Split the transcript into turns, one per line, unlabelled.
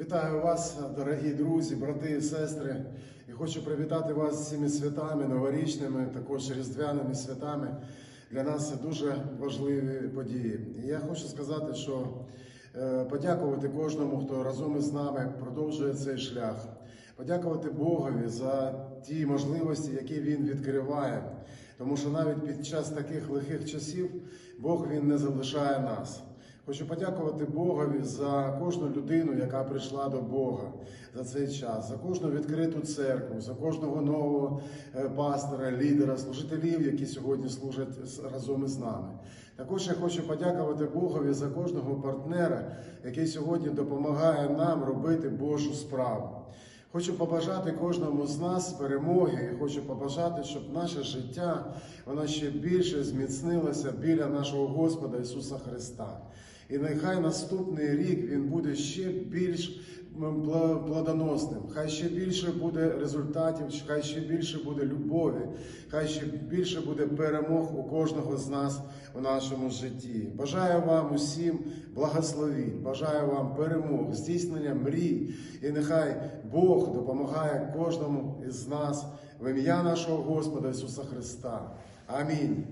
Вітаю вас, дорогі друзі, брати і сестри. І хочу привітати вас з цими святами новорічними, також різдвяними святами. Для нас це дуже важливі події. І я хочу сказати, що е, подякувати кожному, хто разом із нами продовжує цей шлях. Подякувати Богові за ті можливості, які Він відкриває. Тому що навіть під час таких лихих часів Бог Він не залишає нас. Хочу подякувати Богові за кожну людину, яка прийшла до Бога за цей час, за кожну відкриту церкву, за кожного нового е, пастора, лідера, служителів, які сьогодні служать разом із нами. Також я хочу подякувати Богові за кожного партнера, який сьогодні допомагає нам робити Божу справу. Хочу побажати кожному з нас перемоги. і Хочу побажати, щоб наше життя воно ще більше зміцнилося біля нашого Господа Ісуса Христа. І нехай наступний рік він буде ще більш плодоносним, хай ще більше буде результатів, хай ще більше буде любові, хай ще більше буде перемог у кожного з нас у нашому житті. Бажаю вам усім благословінь, бажаю вам перемог, здійснення мрій, і нехай Бог допомагає кожному із нас в ім'я нашого Господа Ісуса Христа. Амінь.